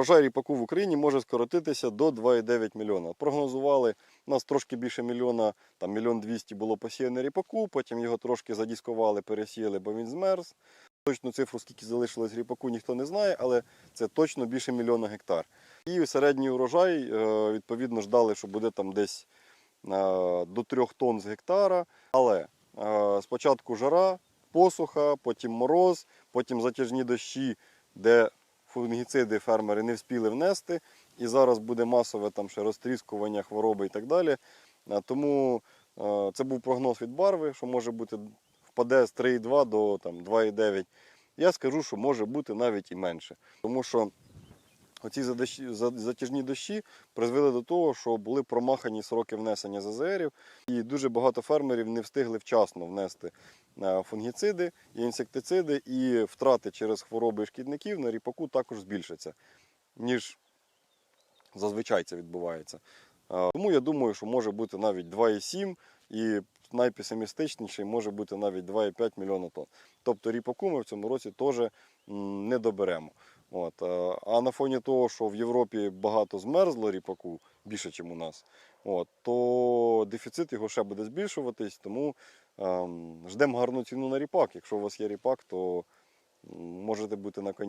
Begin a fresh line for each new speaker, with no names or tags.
врожай ріпаку в Україні може скоротитися до 2,9 мільйона. Прогнозували, у нас трошки більше мільйона, там мільйон двісті було посіяно ріпаку, потім його трошки задіскували, пересіяли, бо він змерз. Точну цифру, скільки залишилось ріпаку, ніхто не знає, але це точно більше мільйона гектар. І середній урожай, е, відповідно, ждали, що буде там десь е, до 3 тонн з гектара. Але е, спочатку жара, посуха, потім мороз, потім затяжні дощі, де фунгіциди фермери не вспіли внести, і зараз буде масове там ще розтріскування, хвороби і так далі. Тому е, це був прогноз від барви, що може бути впаде з 3,2 до там, 2,9. Я скажу, що може бути навіть і менше. Тому що оці затяжні дощі призвели до того, що були промахані сроки внесення ЗЗРів, і дуже багато фермерів не встигли вчасно внести е, фунгіциди і інсектициди, і втрати через хвороби і шкідників на ріпаку також збільшаться, ніж зазвичай це відбувається. Е, Тому я думаю, що може бути навіть 2,7 і найпесимістичніший може бути навіть 2,5 мільйона тонн. Тобто ріпаку ми в цьому році теж не доберемо. От. е, А на фоні того, що в Європі багато змерзло ріпаку, більше, ніж у нас, от, то дефіцит його ще буде збільшуватись, тому ем, ждемо гарну ціну на ріпак. Якщо у вас є ріпак, то можете бути на коні.